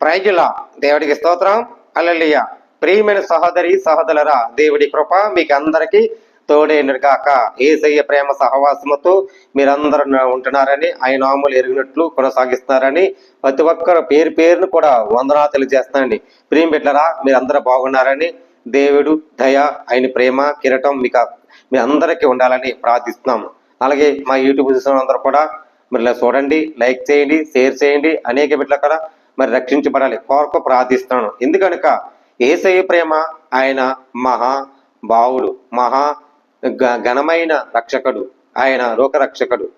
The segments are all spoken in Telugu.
ప్రైజుల దేవుడికి స్తోత్రం. అల్లెలియ ప్రియమైన సహోదరి సహోదరులరా దేవుడి కృప మీకు అందరికీ తోడైనడు కాక ఏసయ్య ప్రేమ సహవాసముతో మీరందరూ ఉంటున్నారని ఆయన ఆములు ఎరిగినట్లు కొనసాగిస్తున్నారని ప్రతి ఒక్కరు పేరు పేరును కూడా వందనా తెలియజేస్తానండి ప్రియం బిడ్డరా మీరందరూ బాగున్నారని దేవుడు దయ ఆయన ప్రేమ కిరటం మీకు మీ అందరికీ ఉండాలని ప్రార్థిస్తున్నాము. అలాగే మా యూట్యూబ్ చూసిన అందరూ కూడా మరి చూడండి లైక్ చేయండి షేర్ చేయండి. అనేక బిడ్డల కూడా మరి రక్షించబడాలి. కోరకు ప్రార్థిస్తున్నాను ఎందుకనక ఏసై ప్రేమ ఆయన మహా బావుడు మహా ఘనమైన రక్షకుడు ఆయన లోక రక్షకుడు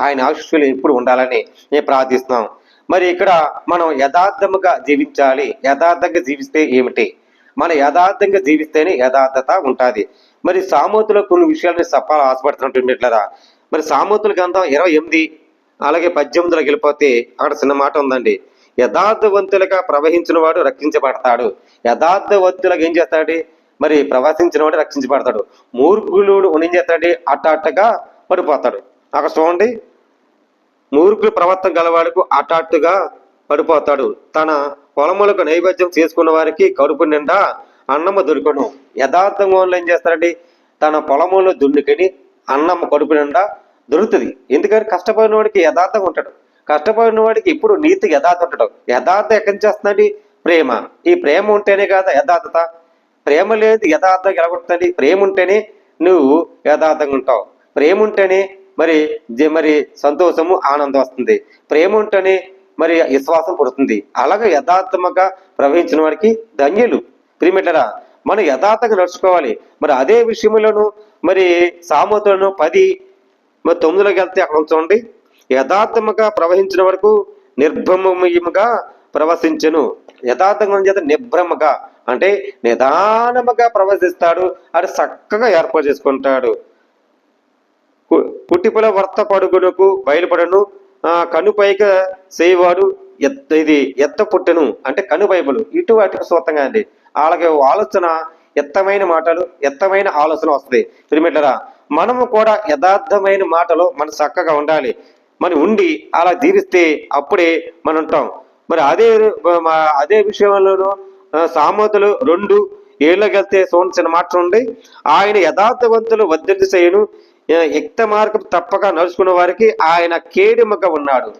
ఆయన ఆశీస్సులు ఎప్పుడు ఉండాలని నేను ప్రార్థిస్తున్నాం మరి ఇక్కడ మనం యథార్థముగా జీవించాలి. యథార్థంగా జీవిస్తే ఏమిటి? మన యథార్థంగా జీవిస్తేనే యథార్థత ఉంటుంది. మరి సామూతులో కొన్ని విషయాలని చెప్పాలి ఆశపడుతున్నట్టు మరి సామూతుల గ్రంథం ఇరవై ఎనిమిది అలాగే పద్దెనిమిదిలోకి వెళ్ళిపోతే అక్కడ చిన్న మాట ఉందండి. యథార్థవంతులుగా ప్రవహించిన వాడు రక్షించబడతాడు. యథార్థవంతులుగా ఏం చేస్తాడు మరి ప్రవహించిన వాడు రక్షించబడతాడు. మూర్ఖులు ఏం చేస్తాడు అట్ట అట్టగా పడిపోతాడు. అక్కడ చూడండి. మూర్ఖులు ప్రవర్తన గలవాడుకు అటాట్టుగా పడిపోతాడు. తన పొలములకు నైవేద్యం చేసుకున్న వారికి కడుపు నిండా అన్నము దొరుకును. యథార్థంగా వాళ్ళు ఏం చేస్తారండి? తన పొలములో దున్నుకొని అన్నం కడుపు నిండా దొరుకుతుంది. ఎందుకంటే కష్టపడిన వాడికి యథార్థంగా ఉంటాడు. కష్టపడిన వాడికి ఇప్పుడు నీతి యథార్థ ఉంటాడు యథార్థం ఎక్కడి నుంచి వస్తుందండి? ప్రేమ. ఈ ప్రేమ ఉంటేనే కదా యథార్థత? ప్రేమ లేదు యథార్థం ఎలాగొస్తుంది ప్రేమ ఉంటేనే నువ్వు యథార్థంగా ఉంటావు. ప్రేమ ఉంటేనే మరి జ- మరి సంతోషము ఆనందం వస్తుంది. ప్రేమ ఉంటేనే మరి విశ్వాసం పుడుతుంది. అలాగే యథార్థముగా ప్రవహించిన వారికి ధన్యులు. ప్రిమిటరా మనం యథార్థంగా నడుచుకోవాలి. మరి అదే విషయంలోను మరి సామతులను పది మరి తొమ్మిదిలోకి వెళ్తే అక్కడ ఉంచండి. యథార్థముగా ప్రవహించిన వరకు నిర్భమముగా ప్రవశించను. యథార్థంగా చేత నిభ్రమగా అంటే నిదానముగా ప్రవశిస్తాడు అది చక్కగా ఏర్పాటు చేసుకుంటాడు. కు- కుటిపుల వర్త పడుగునకు బయలుపడను. ఆ కనుపైక చేయవాడు ఎత్త ఇది ఎత్త పుట్టెను అంటే కను బైబులు ఇటు వాటికి సూతంగా అండి. వాళ్ళకి ఆలోచన ఎత్తమైన మాటలు ఎత్తమైన ఆలోచన వస్తుంది. పిరిమిట్లరా మనము కూడా యథార్థమైన మాటలు మన చక్కగా ఉండాలి. మనం ఉండి అలా జీవిస్తే అప్పుడే మనం ఉంటాం మరి అదే మా- అదే విషయంలోనూ సామతులు రెండు ఏళ్ళకెళ్తే చూడాల్సిన మాట ఉంది ఆయన యథార్థవంతులు వద్దతి చేయను యుక్త మార్గం తప్పక నడుచుకున్న వారికి ఆయన కేడిమగా ఉన్నాడు.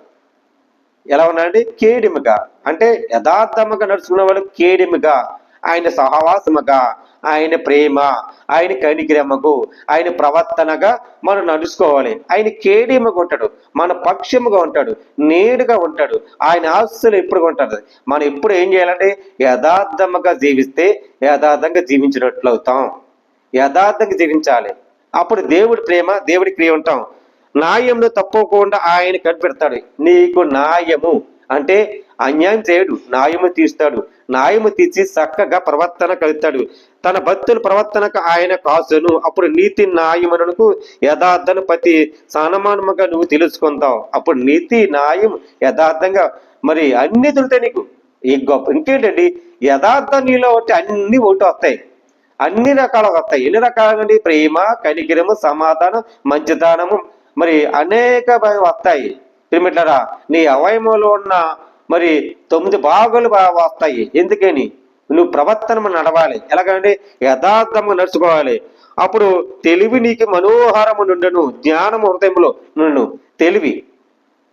ఎలా ఉన్నాడండి? కేడిమిగా. అంటే యథార్థముగా నడుచుకున్న వాళ్ళు కేడిమిగా ఆయన సహవాసముగా ఆయన ప్రేమ ఆయన కనిగ్రమకు ఆయన ప్రవర్తనగా మనం నడుచుకోవాలి. ఆయన కేడిమగా ఉంటాడు మన పక్షముగా ఉంటాడు నేడుగా ఉంటాడు. ఆయన ఆస్తులు ఎప్పుడు ఉంటాడు మనం ఎప్పుడు ఏం చేయాలంటే యథార్థముగా జీవిస్తే యథార్థంగా జీవించినట్లు అవుతాం యథార్థంగా జీవించాలి. అప్పుడు దేవుడి ప్రేమ దేవుడి క్రియ ఉంటాం. న్యాయంలో తప్పకుండా ఆయన కనిపెడతాడు. నీకు న్యాయము. అంటే అన్యాయం చేయడు న్యాయము తీస్తాడు న్యాయము తీసి చక్కగా ప్రవర్తన కలుగుతాడు. తన భక్తుల ప్రవర్తనకు ఆయన కాసును. అప్పుడు నీతి న్యాయమునకు యథార్థను ప్రతి సనమానముగా నువ్వు తెలుసుకుంటావు. అప్పుడు నీతి న్యాయం యథార్థంగా మరి అన్ని దొరుకుతాయి నీకు. ఈ గొప్ప ఇంకేంటండి? యథార్థం నీలో ఒకటి అన్ని ఒకటి వస్తాయి. అన్ని రకాలు వస్తాయి. ఎన్ని రకాలండి ప్రేమ కనికిరము సమాధానం మంచిదానము మరి అనేక వస్తాయి. పిరిమిట్లరా నీ అవయవంలో ఉన్న మరి తొమ్మిది భాగాలు వస్తాయి. ఎందుకని? నువ్వు ప్రవర్తన నడవాలి. ఎలాగంటే యథార్థంగా నడుచుకోవాలి. అప్పుడు తెలివి నీకు మనోహరము నుండును జ్ఞానం హృదయంలో నుండు తెలివి.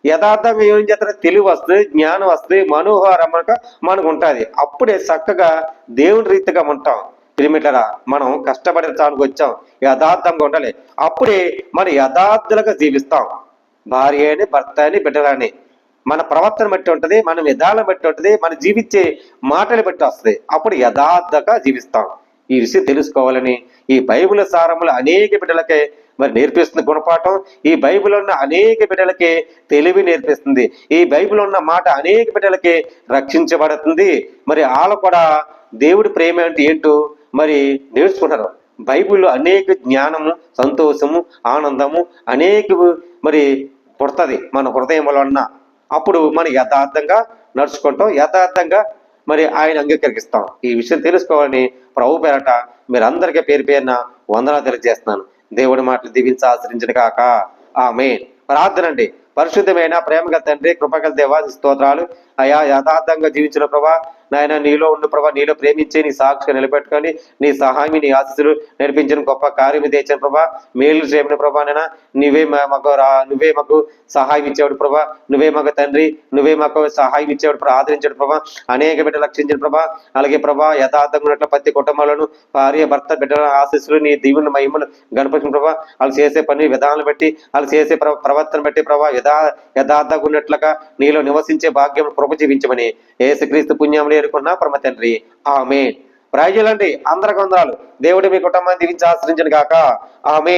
యథార్థంగా ఏం చేస్తారు? తెలివి వస్తుంది జ్ఞానం వస్తుంది మనోహారముగా మనకు ఉంటుంది. అప్పుడే చక్కగా దేవుని రీతిగా ఉంటాం. పిరిమిట్లరా మనం కష్టపడే తానికి వచ్చాం. యథార్థంగా ఉండాలి. అప్పుడే మన యథార్థులుగా జీవిస్తాం. భార్య అని భర్త అని బిడ్డలని. మన ప్రవర్తన బట్టి ఉంటుంది మన విధానం బట్టి ఉంటుంది మన జీవించే మాటలు బట్టి వస్తుంది. అప్పుడు యథార్థంగా జీవిస్తాం. ఈ విషయం తెలుసుకోవాలని ఈ బైబిల్ సారములు అనేక బిడ్డలకే మరి నేర్పిస్తుంది గుణపాఠం. ఈ బైబిల్ ఉన్న అనేక బిడ్డలకే తెలివి నేర్పిస్తుంది. ఈ బైబిల్ ఉన్న మాట అనేక బిడ్డలకే రక్షించబడుతుంది. మరి వాళ్ళ కూడా దేవుడి ప్రేమ అంటే ఏంటో మరి నేర్చుకుంటారు. బైబిల్లో అనేక జ్ఞానము సంతోషము ఆనందము అనేక మరి పుడుతుంది. మన హృదయంలో ఉన్న అప్పుడు మనం యథార్థంగా నడుచుకుంటాం. యథార్థంగా మరి ఆయన అంగీకరిస్తాం. ఈ విషయం తెలుసుకోవాలని ప్రభు పేరట మీరందరికీ పేరు పేరున వందన తెలియజేస్తున్నాను. దేవుడి మాటలు దీవించి ఆచరించిన కాక. ఆమె ప్రార్థనండి పరిశుద్ధమైన ప్రేమగల తండ్రి కృపగల దేవా స్తోత్రాలు. అయా యథార్థంగా జీవించిన ప్రభా నాయన నీలో ఉండు ప్రభా నీలో ప్రేమించి నీ సాక్షిగా నిలబెట్టుకొని నీ సహాయం నీ ఆశీస్సులు నడిపించిన గొప్ప కార్యం తెచ్చిన ప్రభా మేలు చేయమైన ప్రభా నాయన నువ్వే మా- మాకు నువ్వే మాకు సహాయం ఇచ్చేవాడు ప్రభా నువ్వే మాకు తండ్రి నువ్వే మాకు సహాయం ఇచ్చేవాడు ప్రభా ఆదరించాడు ప్రభా అనేక బిడ్డలు లక్షించిన ప్రభా అలాగే ప్రభా యథార్థంగా ఉన్నట్లు ప్రతి కుటుంబాలను భార్య భర్త బిడ్డల ఆశీస్సులు నీ దీవుని మహిమను గణపరిచిన ప్రభా వాళ్ళు చేసే పని విధానాలు బట్టి వాళ్ళు చేసే ప్ర- ప్రవర్తన బట్టి ప్రభా యథా యథార్థంగా ఉన్నట్లుగా నీలో నివసించే భాగ్యం కృప జీవించమని ఏసుక్రీస్తు పుణ్యంలో ఎరుకున్నా పరమ తండ్రి. ఆమె ప్రైజులండి అందరికి వందనాలు దేవుడు మీ కుటుంబాన్ని దీవించి ఆశ్రయించను గాక. ఆమె